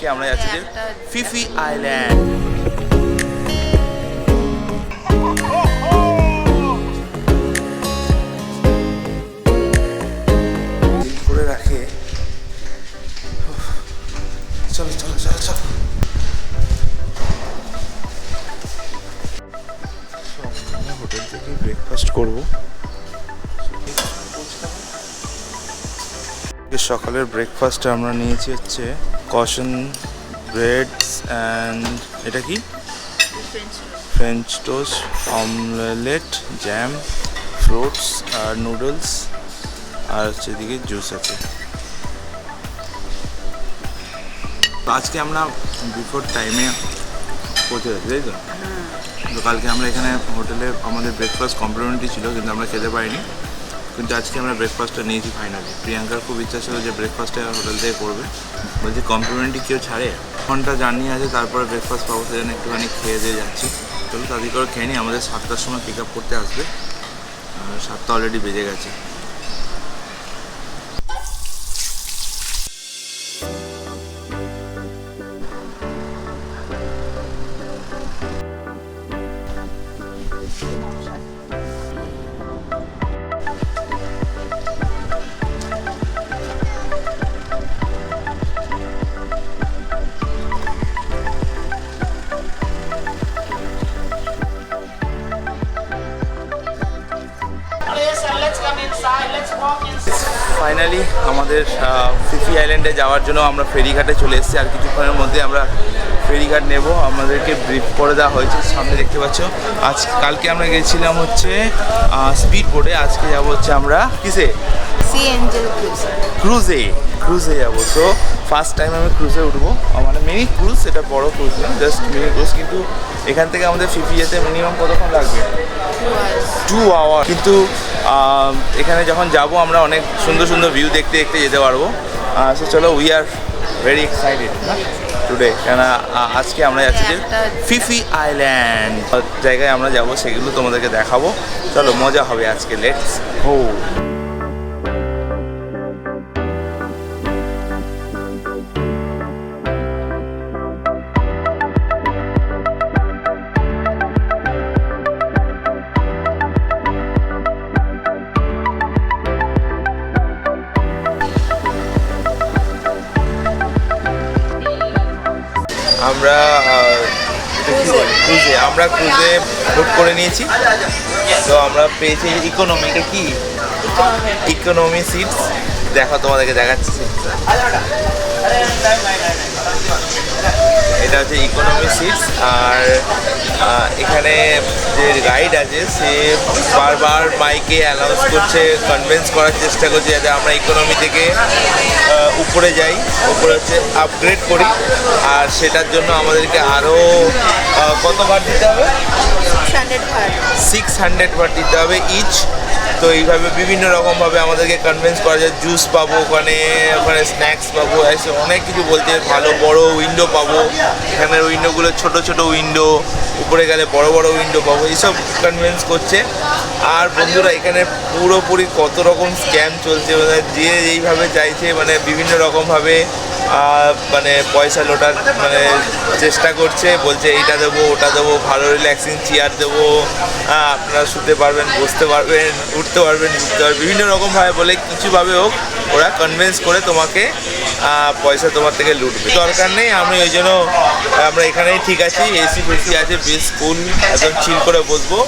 আজকে আমরা যাচ্ছি যে ফিফি আইল্যান্ড। করে রাখে। উফ, চলো চলো চলো চলো। আমরা হোটেল থেকে ব্রেকফাস্ট করব। সকালের ব্রেকফাস্টে আমরা নিয়েছি হচ্ছে কশন ব্রেডস অ্যান্ড এটা কি? French toast omelette jam fruits আর নুডলস আর হচ্ছে এদিকে জুস আছে। আজকে আমরা বিফোর টাইমে পৌঁছে গেছি তাই তো? তো কালকে আমরা এখানে হোটেলে আমাদের ব্রেকফাস্ট কমপ্লিমেন্টরি ছিল কিন্তু আমরা খেতে পারিনি। কিন্তু আজকে আমরা ব্রেকফাস্টটা নিয়েছি ফাইনালি প্রিয়াঙ্কার খুব ইচ্ছা ছিল যে ব্রেকফাস্টটা হোটেল থেকে করবে। বলছি কমপ্লিমেন্টই কেউ ছাড়ে? ঘণ্টা জার্নি আছে, তারপরে ব্রেকফাস্ট পাবো, সেজন্য একটুখানি খেয়ে দিয়ে যাচ্ছি। চলো তাদের করে খেয়ে নিই, আমাদের সাতটার সময় পিক আপ করতে আসবে। সাতটা অলরেডি বেজে গেছে। আমাদের ফিফি আইল্যান্ডে যাওয়ার জন্য আমরা ফেরিঘাটে চলে এসেছি। আর কিছুক্ষণের মধ্যে আমরা ফেরিঘাট নেব। আমাদেরকে ব্রিফ করে দেওয়া হয়েছে। সামনে দেখতে পাচ্ছ আজ কালকে আমরা গেছিলাম হচ্ছে স্পিড বোটে আজকে যাব হচ্ছে আমরা কিসে? সি ক্রুজে ক্রুজে যাব। সো ফার্স্ট টাইম আমি ক্রুজে উঠবো। মানে মিনি ক্রুজ এটা বড় ক্রুজ না জাস্ট মিনি ক্রুজ কিন্তু এখান থেকে আমাদের ফিফি যেতে মিনিমাম কতক্ষণ লাগবে? টু আওয়ার কিন্তু এখানে যখন যাব আমরা অনেক সুন্দর সুন্দর ভিউ দেখতে দেখতে যেতে পারব। সো চলো we are very excited today কেন আজকে আমরা যাচ্ছি যে ফিফি আইল্যান্ড জায়গায় আমরা যাব সেগুলো তোমাদেরকে দেখাবো। চলো মজা হবে আজকে লেটস হো ক্রুজে আমরা ক্রুজে বুক করে নিয়েছি। তো আমরা পেয়েছি ইকোনমি এটা কি? ইকোনমি সিট দেখো তোমাদেরকে দেখাচ্ছি। এটা হচ্ছে ইকোনমি সিটস আর এখানে যে গাইড আছে সে বারবার মাইকে অ্যানাউন্স করছে কনভিন্স করার চেষ্টা করছে যাতে আমরা ইকোনমি থেকে উপরে যাই উপরে হচ্ছে আপগ্রেড করি। আর সেটার জন্য আমাদেরকে আরও কত কতবার দিতে হবে? সিক্স হান্ড্রেড বার। দিতে হবে ইচ তো এইভাবে বিভিন্ন রকমভাবে আমাদেরকে কনভিন্স করা যায় জুস পাবো ওখানে ওখানে স্ন্যাক্স পাবো, এসে অনেক কিছু বলছে ভালো বড় উইন্ডো পাবো। এখানের উইন্ডোগুলো ছোট ছোট উইন্ডো উপরে গেলে বড় বড় উইন্ডো পাবো, এইসব কনভিন্স করছে। আর বন্ধুরা, এখানে পুরোপুরি কত রকম স্ক্যাম চলছে মানে যে যেইভাবে চাইছে মানে বিভিন্ন রকমভাবে মানে পয়সা লোটার মানে চেষ্টা করছে বলছে এইটা দেবো ওটা দেবো ভালো রিল্যাক্সিং চেয়ার দেবো। হ্যাঁ, আপনারা শুতে পারবেন বসতে পারবেন উঠতে পারবেন ঘুরতে পারবেন বিভিন্ন রকমভাবে বলে কিছুভাবে হোক ওরা কনভিন্স করে তোমাকে পয়সা তোমার থেকে লুটবে। দরকার নেই আমি ওই জন্য আমরা এখানেই ঠিক আছি এসি ফেসি আছে বেশ স্কুল একদম চিল করে বসবো।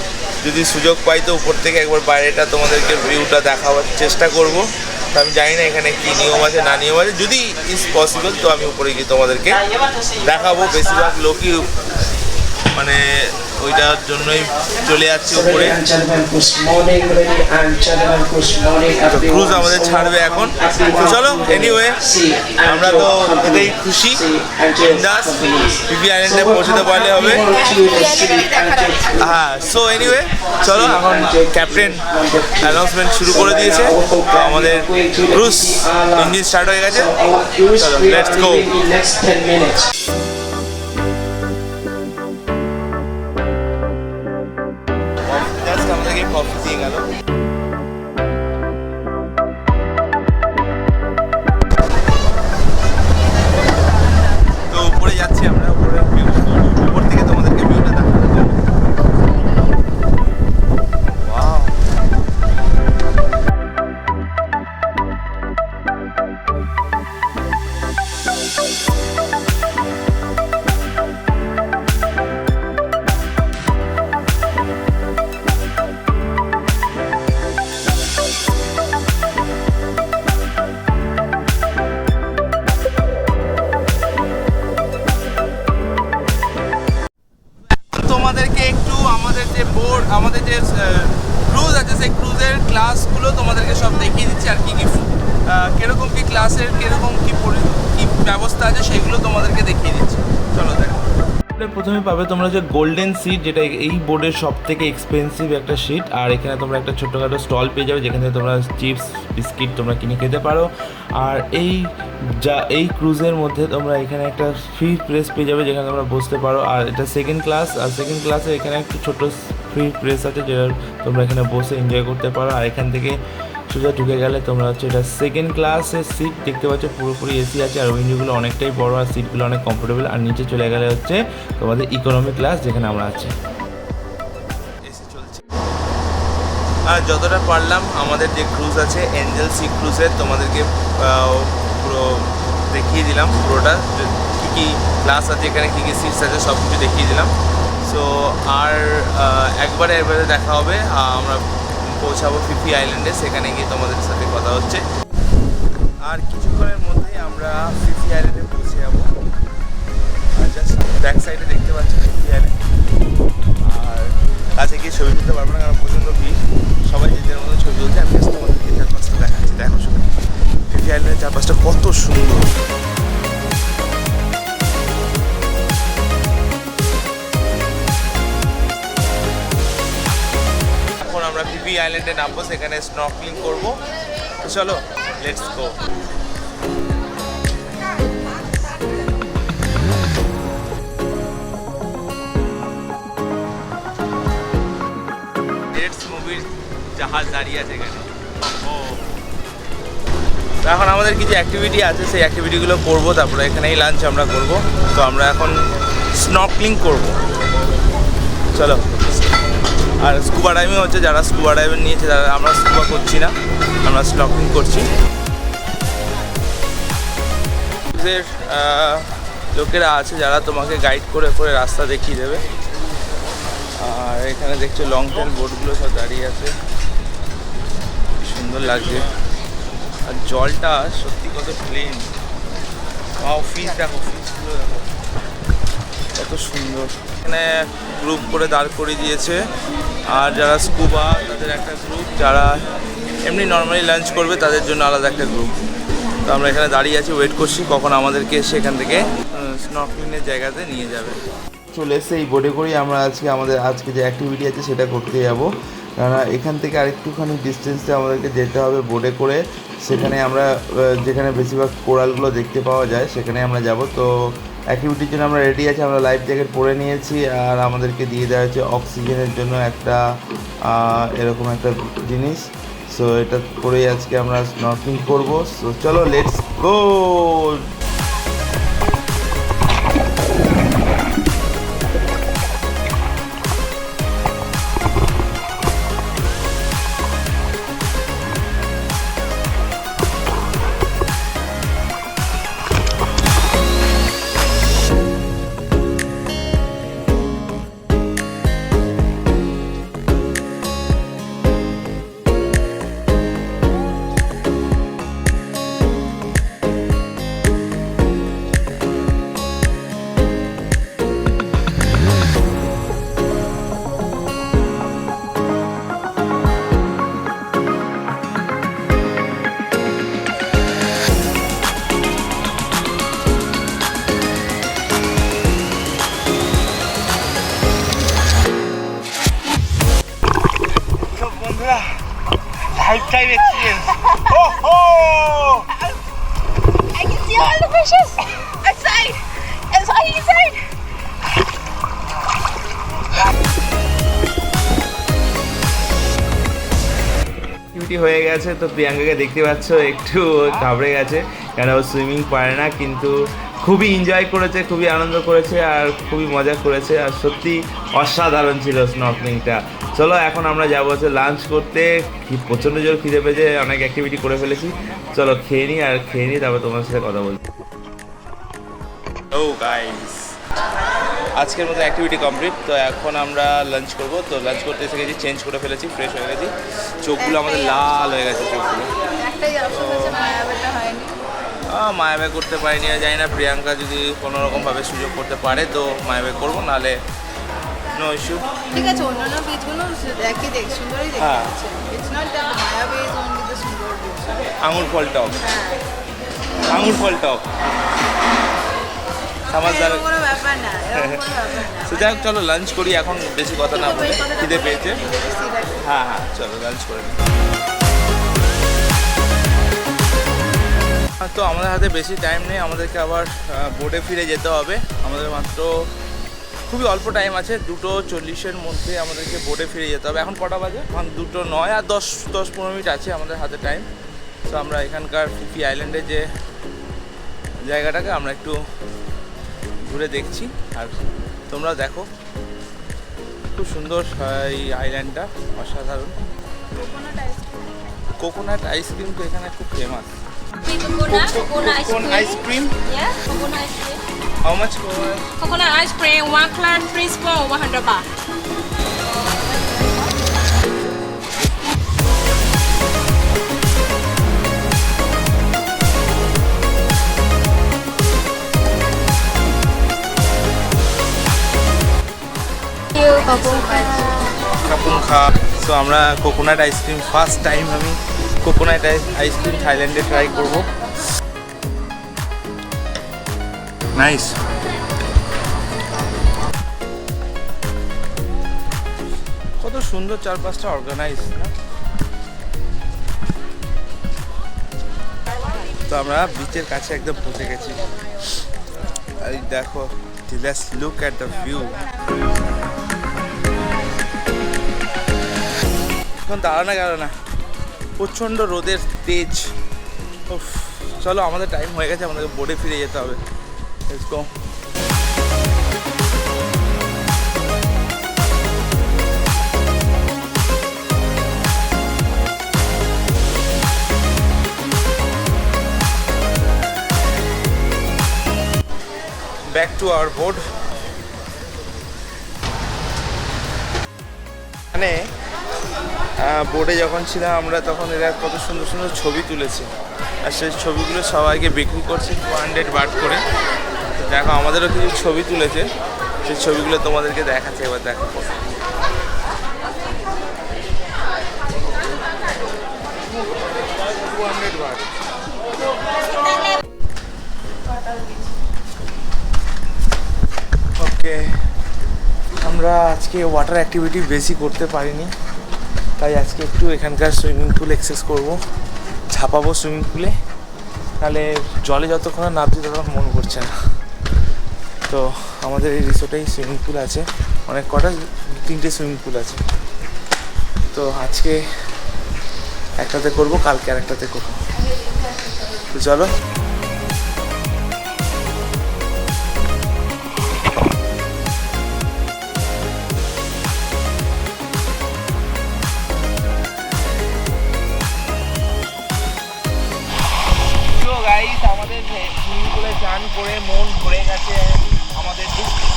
যদি সুযোগ পাই তো উপর থেকে একবার বাইরেটা তোমাদেরকে ভিউটা দেখাবার চেষ্টা করব। তো আমি জানি না এখানে কি নিয়ম আছে, না নিয়ম আছে। যদি ইজ পসিবল তো আমি উপরে গিয়ে তোমাদেরকে দেখাবো। বেশিরভাগ লোকই মানে ওইটার জন্যই চলে যাচ্ছে উপরে. ক্রুজ আমাদের ছাড়বে এখন। চলো এনিওয়ে আমরা তো এতেই খুশি। বিন্দাস পিপি আইল্যান্ডে পৌঁছতে পারলে হবে। হ্যাঁ সো এনিওয়ে চলো এখন ক্যাপ্টেন অ্যানাউন্সমেন্ট শুরু করে দিয়েছে। তো আমাদের ক্রুজ ইঞ্জিন স্টার্ট হয়ে গেছে। চলো লেটস গো ক্লাসগুলো তোমাদেরকে সব দেখিয়ে দিচ্ছি আর কী কী কীরকম কী ক্লাসের কীরকম কী কি ব্যবস্থা আছে সেগুলো তোমাদেরকে দেখিয়ে দিচ্ছি। চলো দেখো। প্রথমে পাবে তোমরা যে গোল্ডেন সিট যেটা এই বোর্ডের সব থেকে এক্সপেন্সিভ একটা সিট আর এখানে তোমরা একটা ছোট্টখাটো স্টল পেয়ে যাবে, যেখানে তোমরা চিপস বিস্কিট তোমরা কিনে খেতে পারো। আর এই যা, এই ক্রুজের মধ্যে তোমরা এখানে একটা ফ্রি প্রেস পেয়ে যাবে, যেখানে তোমরা বসতে পারো। আর এটা সেকেন্ড ক্লাস আর সেকেন্ড ক্লাসে এখানে একটা ছোটো ফ্রি প্রেস আছে, যেটা তোমরা এখানে বসে এনজয় করতে পারো। আর এখান থেকে সোজা ঢুকে গেলে তোমরা হচ্ছে এটা সেকেন্ড ক্লাসের সিট দেখতে পাচ্ছ, পুরোপুরি এসি আছে আর উইন্ডোগুলো অনেকটাই বড় আর সিটগুলো অনেক কমফোর্টেবল আর নিচে চলে গেলে হচ্ছে তোমাদের ইকোনমি ক্লাস যেখানে আমরা আছি। আর যতটা পারলাম, আমাদের যে ক্রুজ আছে এঞ্জেল সি ক্রুজের তোমাদেরকে পুরো দেখিয়ে দিলাম পুরোটা। কী কী ক্লাস আছে, এখানে কী কী সিটস আছে সব কিছু দেখিয়ে দিলাম। সো আর একবারে এবারে দেখা হবে। আমরা পৌঁছাবো ফিফি আইল্যান্ডে সেখানে গিয়ে তোমাদের সাথে কথা হচ্ছে। আর কিছুক্ষণের মধ্যেই আমরা ফিফি আইল্যান্ডে পৌঁছে যাব। জাস্ট ব্যাক সাইডে দেখতে পাচ্ছি ফিফি আর কাছে গিয়ে ছবি তুলতে পারব না, কারণ প্রচণ্ড ভিড়। সবাই নিজের মতো ছবি তুলছে, আমি জাস্ট তোমাদেরকে চারপাশটা দেখাচ্ছি। দেখো শুধু। ফিফি আইল্যান্ডের চারপাশটা কত সুন্দর। আমরা আইল্যান্ডে নামবো, সেখানে স্নর্কলিং করব। চলো লেটস গো মুভির জাহাজ দাঁড়িয়ে আছে এখানে। ও। এখন আমাদের কিছু অ্যাক্টিভিটি আছে, সেই অ্যাক্টিভিটিগুলো করব, তারপরে এখানেই লাঞ্চ আমরা করব। তো আমরা এখন স্নর্কলিং করব। চলো আর স্কুবা ডাইভিং হচ্ছে, যারা স্কুবা ডাইভিং নিয়েছে, তারা আমরা স্কুবা করছি না, আমরা স্নর্কলিং করছি। লোকেরা আছে, যারা তোমাকে গাইড করে করে রাস্তা দেখিয়ে দেবে। আর এখানে দেখছ লং টাইম বোটগুলো সব দাঁড়িয়ে আছে। সুন্দর লাগছে। আর জলটা সত্যি কত প্লেন ফিস দেখো ফিসগুলো দেখো। কত সুন্দর। এখানে গ্রুপ করে দাঁড় করিয়ে দিয়েছে। আর যারা স্কুবা তাদের একটা গ্রুপ যারা এমনি নর্মালি লাঞ্চ করবে, তাদের জন্য আলাদা একটা গ্রুপ তো আমরা এখানে দাঁড়িয়ে আছি ওয়েট করছি, কখন আমাদেরকে সেখান থেকে স্নকলিংয়ের জায়গাতে নিয়ে যাবে। চলে এসে এই বোর্ডে করেই আমরা আজকে আমাদের, আজকে যে অ্যাক্টিভিটি আছে, সেটা করতে যাব। কেননা এখান থেকে আরেকটুখানি ডিস্টেন্সে আমাদেরকে যেতে হবে বোর্ডে করে। সেখানে আমরা যেখানে বেশিরভাগ কোরালগুলো দেখতে পাওয়া যায়, সেখানে আমরা যাব। তো অ্যাক্টিভিটির জন্য আমরা রেডি আছি, আমরা লাইফ জ্যাকেট পরে নিয়েছি আর আমাদেরকে দিয়ে দেওয়া হচ্ছে অক্সিজেনের জন্য একটা এরকম একটা জিনিস। সো এটা করেই আজকে আমরা স্নর্কিং করব। সো চলো লেটস গো ডিউটি হয়ে গেছে, তো প্রিয়াঙ্কাকে দেখতে পাচ্ছ, একটু ঘাবড়ে গেছে। কেন ও সুইমিং পারে না, কিন্তু খুবই এনজয় করেছে, খুবই আনন্দ করেছে আর খুবই মজা করেছে। আর সত্যি অসাধারণ ছিল স্নর্কলিংটা চলো, এখন আমরা যাব হচ্ছে লাঞ্চ করতে। কি প্রচণ্ড জোর খিদে পেয়েছে, অনেক অ্যাক্টিভিটি করে ফেলেছি। চলো, খেয়ে নিই আর খেয়ে নিই তারপর তোমার সাথে কথা বলছি। ও গাইস আজকের মতো অ্যাক্টিভিটি কমপ্লিট তো এখন আমরা লাঞ্চ করব। তো লাঞ্চ করতে এসে গেছি চেঞ্জ করে ফেলেছি ফ্রেশ হয়ে গেছি। চোখগুলো আমাদের লাল হয়ে গেছে চোখগুলো। মায়াবে করতে পারিনি আর জানি না প্রিয়াঙ্কা যদি কোনো রকমভাবে সুযোগ করতে পারে তো মায়াবে করব নাহলে নো ইস্যু ঠিক আছে অন্যান্য বীজগুলো একই দেখ সুন্দরই হ্যাঁ। বীজ আঙুর ফল টক। হ্যাঁ। আঙুর ফল টক। সামাজদার তো যাই হোক চলো লাঞ্চ করি এখন বেশি কথা না বলে। খিদে পেয়েছে। হ্যাঁ হ্যাঁ চলো লাঞ্চ করে। তো আমাদের হাতে বেশি টাইম নেই আমাদেরকে আবার বোর্ডে ফিরে যেতে হবে। আমাদের মাত্র খুবই অল্প টাইম আছে দুটো চল্লিশের মধ্যে আমাদেরকে বোর্ডে ফিরে যেতে হবে। এখন কটা বাজে? এখন দুটো নয় আর দশ দশ পনেরো মিনিট আছে আমাদের হাতে টাইম তো আমরা এখানকার ফিফি আইল্যান্ডের যে জায়গাটাকে আমরা একটু ঘুরে দেখছি। আর তোমরা দেখো খুব সুন্দর এই আইল্যান্ডটা অসাধারণ। কোকোনাট আইসক্রিম তো এখানে খুব famous How much for? Coconut ice cream, one clan, three কাপুন খা সো আমরা coconut ice cream first time আমি কোকোনাট আইসক্রিম থাইল্যান্ডে ট্রাই করব। নাইস কত সুন্দর চারপাশটা অর্গানাইজ তো আমরা বিচের কাছে একদম পৌঁছে গেছি। এই দেখো let's look at the view এখন দাঁড়ানো গেল না প্রচণ্ড রোদের তেজ চলো, আমাদের টাইম হয়ে গেছে আমাদের বোর্ডে ফিরে যেতে হবে. Back to our board. মানে বোর্ডে যখন ছিলাম আমরা তখন এরা কত সুন্দর সুন্দর ছবি তুলেছে। আর সেই ছবিগুলো সবাইকে বিক্রি করছে টু হান্ড্রেড বাট করে। দেখো, আমাদেরও কিছু ছবি তুলেছে। সেই ছবিগুলো তোমাদেরকে দেখাচ্ছে, এবার দেখো। ওকে আমরা আজকে ওয়াটার অ্যাক্টিভিটি বেশি করতে পারিনি। তাই আজকে একটু এখানকার সুইমিং পুল এক্সেস করব। ঝাপাবো সুইমিং পুলে। তাহলে জলে যতক্ষণ নামছি ততক্ষণ মন করছে না। তো আমাদের এই রিসোর্টেই সুইমিং পুল আছে। অনেক কটা তিনটে সুইমিং পুল আছে। তো আজকে একটাতে করব, কালকে আরেকটাতে করব। তো চলো।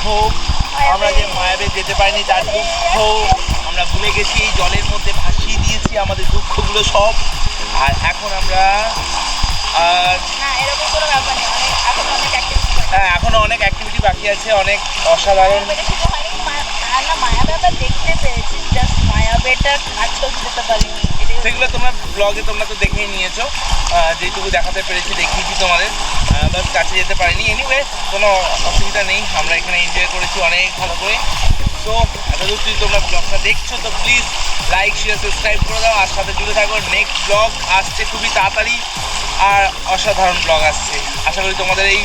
দুঃখ আমরা যে মায়াবে যেতে পারিনি তার দুঃখ আমরা ভুলে গেছি জলের মধ্যে ভাসিয়ে দিয়েছি আমাদের দুঃখগুলো সব। আর এখন আমরা আর না এরকম কোনো ব্যাপার নেই অনেক অনেক অ্যাক্টিভিটি হ্যাঁ এখনও অনেক অ্যাক্টিভিটি বাকি আছে অনেক অসাধারণ। শুরু হয়নি মা- আর না মায়া ব্যাপার দেখতে পেয়েছি জাস্ট মায়া বেটা কাজ করতে যেতে পারিনি। সেগুলো তোমরা ব্লগে তোমরা তো দেখেই নিয়েছো। যেটুকু দেখাতে পেরেছি, দেখিয়েছি তোমাদের। বাস কাছে যেতে পারিনি। এনিওয়ে কোনো অসুবিধা নেই। আমরা এখানে এনজয় করেছি অনেক ভালো করে। তো এতদূর যদি তোমরা ব্লগটা দেখছ। তো প্লিজ লাইক শেয়ার সাবস্ক্রাইব করে দাও। আর সাথে জুড়ে থাকো। নেক্সট ব্লগ আসছে খুবই তাড়াতাড়ি। আর অসাধারণ ব্লগ আসছে। আশা করি তোমাদের এই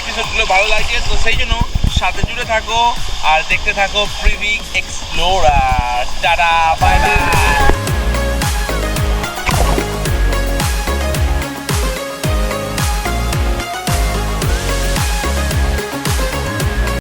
এপিসোডগুলো ভালো লাগছে। তো সেই জন্য সাথে জুড়ে থাকো। আর দেখতে থাকো প্রিভিক এক্সপ্লোরার টাটা বাই বাই